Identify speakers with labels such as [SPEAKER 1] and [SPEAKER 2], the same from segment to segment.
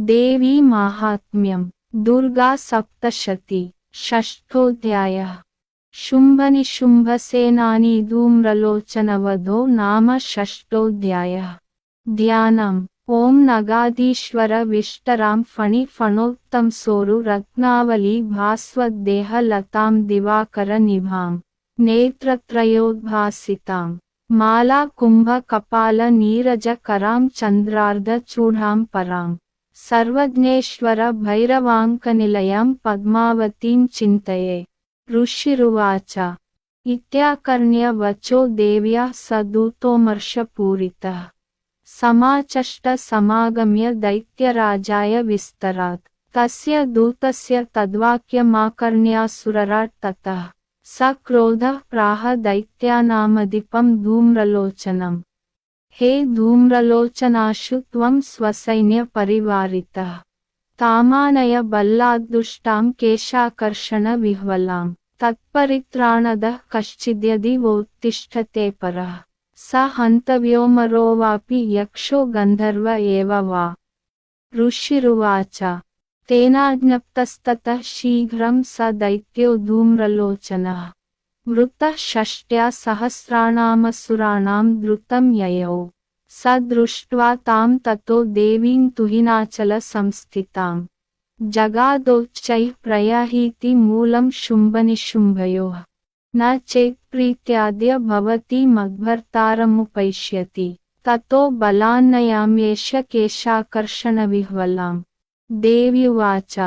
[SPEAKER 1] देवी माहात्म्यं दुर्गा सप्तशती, षष्ठोऽध्यायः। शुम्भनिशुम्भसेनानी धूम्रलोचनवधो नाम षष्ठोऽध्यायः। ध्यानम्। ॐ नगाधीश्वरविष्टरां फणिफणोत्तं सोरु रत्नावली भास्वद्देहलतां दिवाकरनिभां नेत्रत्रयोद्भासितां। माला कुम्भकपालनीरजकरां चन्द्रार्धचूढां परां। सर्वज्ञेश्वर भैरवाङ्कनिलयं पद्मावतीं चिन्तये। ऋषिरुवाच। इत्याकर्ण्य वचो देव्या स समाचष्ट समागम्य दैत्यराजाय विस्तरात्। तस्य दूतस्य तद्वाक्यमाकर्ण्यासुरराट् ततः। स क्रोधः प्राह दैत्यानामधिपं धूम्रलोचनम्। ಹೇ ಧೂಮ್ರಲೋಚನಾಶು ತ್ವಂ ಸ್ವಸೈನ್ಯ ಪರಿವಾರಿತ. ತಾಮಾನಯ ಬಲ್ಲಾದ್ದುಷ್ಟಾಂ ಕೇಶಾಕರ್ಷಣ ವಿಹ್ವಲಾಂ. ತತ್ಪರಿತ್ರಾಣದ ಕಶ್ಚಿದ್ಯದಿ ವೋತ್ತಿಷ್ಠತೆ ಪರಃ. ಸ ಹಂತವ್ಯೋಮರೋ ವಾಪಿ ಯಕ್ಷೋ ಗಂಧರ್ವ ಏವ ವಾ. ಋಷಿರುವಾಚ. ತೇನಾಜ್ಞಪ್ತಸ್ತತಃ ಶೀಘ್ರಂ ಸ ದೈತ್ಯೋ ಧೂಮ್ರಲೋಚನಃ. वृत्तः षष्ट्या सहस्राणामसुराणां द्रुतं ययौ। स दृष्ट्वा तां ततो देवीं तुहिनाचलसंस्थिताम्। जगादोच्चैः प्रयाहीति मूलं शुम्भनिशुम्भयोः। न चेत् प्रीत्याद्य भवती मद्भर्तारमुपैष्यति। ततो बलान्नयाम्येष केशाकर्षणविह्वलाम्। देव्युवाच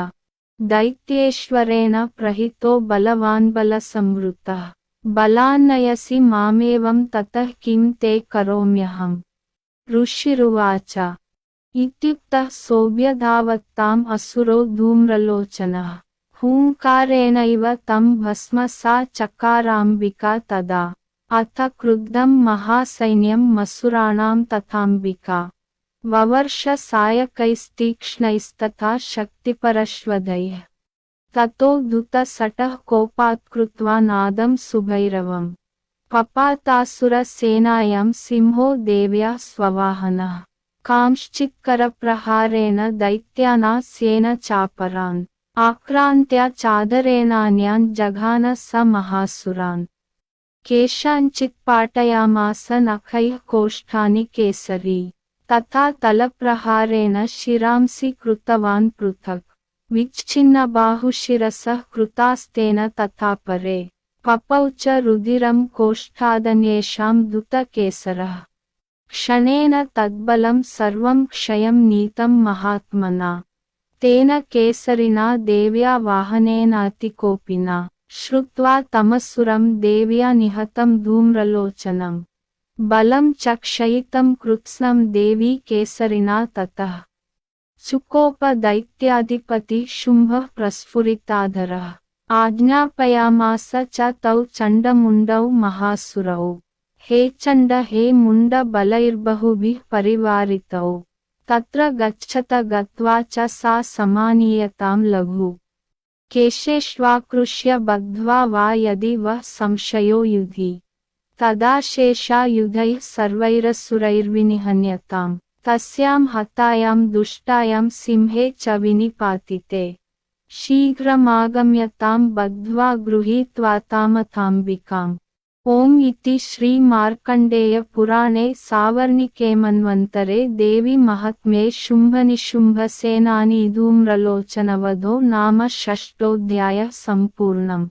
[SPEAKER 1] दैत्येश्वरेण प्रहितो बलवान् बलसंवृतः। बलान्नयसि मामेवं ततः किं ते करोम्यहम्। ऋषिरुवाच। इत्युक्तः सोऽभ्यधावत्ताम् असुरो धूम्रलोचनः। हूङ्कारेणैव तं भस्म सा चकाराम्बिका तदा। अथ क्रुद्धं महासैन्यं मसुराणां तथाम्बिका ववर्ष सायकैस्तीक्ष्णैस्तथा शक्तिपरश्वदैः ततो दुतसटः कोपात् कृत्वा नादं सुभैरवम् पपातासुरसेनायां सिंहो देव्या स्ववाहनः कांश्चित्करप्रहारेण दैत्यानास्येन चापरान् आक्रान्त्या चादरेणान्यान् जघान स महासुरान् केषाञ्चित् पाटयामास नखैः कोष्ठानि केसरी తథా తలప్రహారేణ శిరాంసి కృతవాన్ పృథక్. విచ్ఛిన్న బాహుశిరస కృతాస్తేన తథాపరే. పపౌ చ రుధిరం కోష్ఠాదన్యేషాం దుతకేసర క్షణేన తద్బలం సర్వం క్షయం నీతం మహాత్మనా. తేన కేసరినా దేవ్యా వాహనేనాతికోపినా శ్రుత్వా తమస్సురం దేవ్యా నిహతం ధూమ్రలోచనం. बलं च क्षयितं कृत्स्नं देवी केसरिना ततः चुकोपदैत्याधिपति शुम्भः प्रस्फुरिताधरः आज्ञापयामास च तौ चण्डमुण्डौ महासुरौ हे चण्ड हे मुण्ड बलैर्बहुभिः परिवारितौ तत्र गच्छत गत्वा च सा समानीयतां लघु केशेष्वाकृष्य बद्ध्वा वा यदि वः संशयो युधि तदा शेषायुधैः सर्वैरसुरैर्विनिहन्यताम् तस्यां हतायां दुष्टायां सिंहे च विनिपातिते। शीघ्रमागम्यतां बद्ध्वा गृहीत्वा तामथाम्बिकाम् ॐ इति श्रीमार्कण्डेयपुराणे सावर्णिके मन्वन्तरे देवी महात्म्ये शुम्भनिशुम्भसेनानी धूम्रलोचनवधो नाम षष्ठोऽध्यायः सम्पूर्णम्।